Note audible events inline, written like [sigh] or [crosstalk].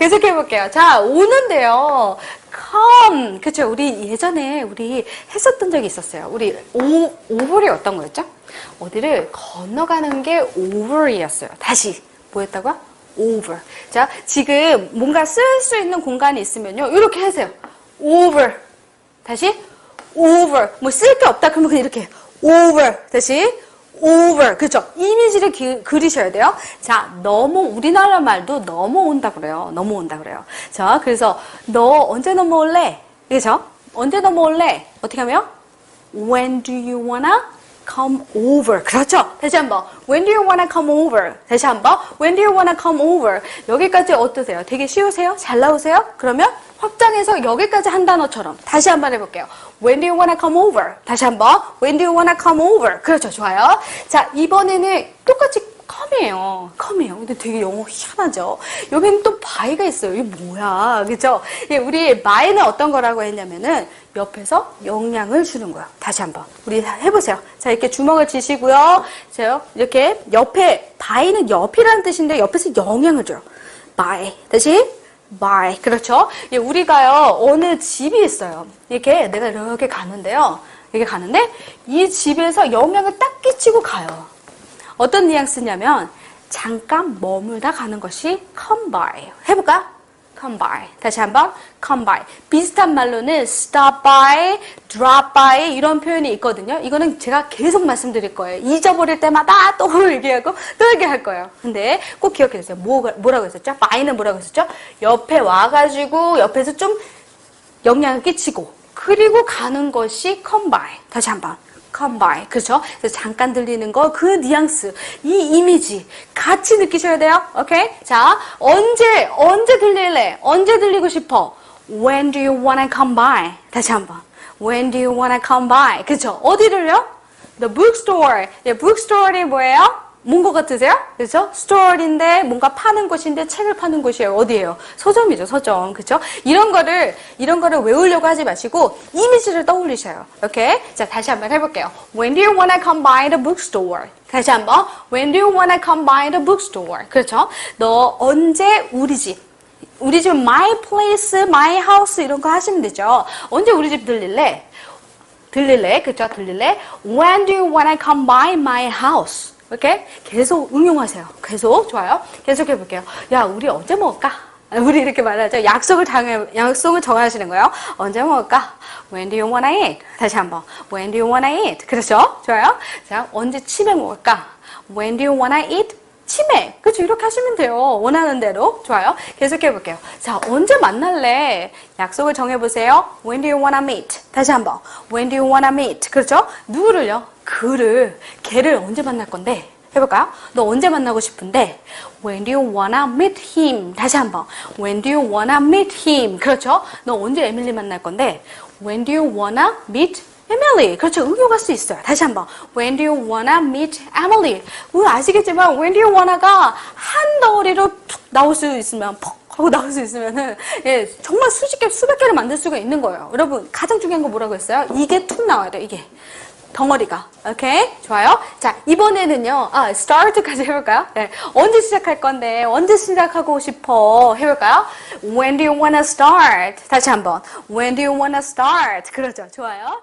계속해 볼게요. 자, 오는데요. come. 그쵸. 우리 예전에 우리 했었던 적이 있었어요. 우리 오, over이 어떤 거였죠? 어디를 건너가는 게 over이었어요. 다시. 뭐였다고요? over. 자, 지금 뭔가 쓸 수 있는 공간이 있으면요. 이렇게 하세요. over. 다시. over. 뭐 쓸 게 없다. 그러면 그냥 이렇게. over. 다시. Over. 그죠? 이미지를 기- 그리셔야 돼요. 자, 넘어, 우리나라 말도 넘어온다 그래요. 넘어온다 그래요. 자, 그래서 너 언제 넘어올래? 그죠? 언제 넘어올래? 어떻게 하면? When do you wanna come over? 그렇죠. 다시 한번. When do you wanna come over? 다시 한번. When do you wanna come over? 여기까지 어떠세요? 되게 쉬우세요? 잘 나오세요? 그러면 확장해서 여기까지 한 단어처럼 다시 한번 해볼게요. When do you wanna come over? 다시 한번. When do you wanna come over? 그렇죠. 좋아요. 자, 이번에는 똑같이 컴이에요. 컴이에요. 근데 되게 영어 희한하죠. 여기는 또 바이가 있어요. 이게 뭐야. 그죠? 예, 우리 바이는 어떤 거라고 했냐면은 옆에서 영향을 주는 거예요. 다시 한번. 우리 해보세요. 자, 이렇게 주먹을 쥐시고요. 자, 이렇게 옆에, 바이는 옆이라는 뜻인데 옆에서 영향을 줘요. 바이. 다시. 바이. 그렇죠? 예, 우리가요, 어느 집이 있어요. 이렇게 내가 이렇게 가는데요. 이렇게 가는데 이 집에서 영향을 딱 끼치고 가요. 어떤 뉘앙스냐면 잠깐 머물다 가는 것이 come by. 해볼까? come by. 다시 한번 come by. 비슷한 말로는 stop by, drop by 이런 표현이 있거든요. 이거는 제가 계속 말씀드릴 거예요. 잊어버릴 때마다 또 [laughs] 얘기하고 또 얘기할 거예요. 근데 꼭 기억해 주세요. 뭐, 뭐라고 했었죠? by는 뭐라고 했었죠? 옆에 와가지고 옆에서 좀 영향을 끼치고 그리고 가는 것이 come by. 다시 한번. By. 그렇죠? 그래서 잠깐 들리는 거, 그 뉘앙스, 이 이미지 같이 느끼셔야 돼요. 오케이? 자, 언제 언제 들릴래? 언제 들리고 싶어? When do you wanna come by? 다시 한번. When do you wanna come by? 그렇죠? 어디를요? The bookstore. 예, bookstore이 뭐예요? 뭔 것 같으세요? 그렇죠? 스토어인데 뭔가 파는 곳인데 책을 파는 곳이에요. 어디예요? 서점이죠, 서점. 그렇죠? 이런 거를 이런 거를 외우려고 하지 마시고 이미지를 떠올리셔요. 오케이? 자, 다시 한번 해 볼게요. When do you wanna come by the bookstore? 다시 한번. When do you wanna come by the bookstore? 그렇죠? 너 언제 우리 집 우리 집 my place, my house 이런 거 하시면 되죠. 언제 우리 집 들릴래? 들릴래? 그죠? 들릴래? When do you wanna come by my house? 이렇게 계속 응용하세요. 계속 좋아요. 계속 해볼게요. 야, 우리 언제 먹을까? [laughs] 우리 이렇게 말하죠. 약속을 정해, 약속을 정하시는 거예요. 언제 먹을까? When do you wanna eat? 다시 한번. When do you wanna eat? 그렇죠? 좋아요. 자, 언제 치맥 먹을까? When do you wanna eat? 치맥. 그렇죠? 이렇게 하시면 돼요. 원하는 대로. 좋아요. 계속 해 볼게요. 자, 언제 만날래? 약속을 정해 보세요. When do you wanna meet? 다시 한번. When do you wanna meet? 그렇죠? 누구를요? 그를, 걔를 언제 만날 건데? 해볼까요? 너 언제 만나고 싶은데? When do you wanna meet him? 다시 한번. When do you wanna meet him? 그렇죠? 너 언제 에밀리 만날 건데? When do you wanna meet Emily? 그렇죠. 응용할 수 있어요. 다시 한번. When do you wanna meet Emily? 우리 아시겠지만 When do you wanna가 한 덩어리로 툭 나올 수 있으면 퍽 하고 나올 수 있으면은 예, 정말 수십 개, 수백 개를 만들 수가 있는 거예요. 여러분 가장 중요한 거 뭐라고 했어요? 이게 툭 나와야 돼요. 이게. 덩어리가. 오케이? 좋아요. 자, 이번에는요, 아, start까지 해볼까요? 네. 언제 시작할 건데, 언제 시작하고 싶어? 해볼까요? When do you wanna start? 다시 한 번. When do you wanna start? 그렇죠. 좋아요.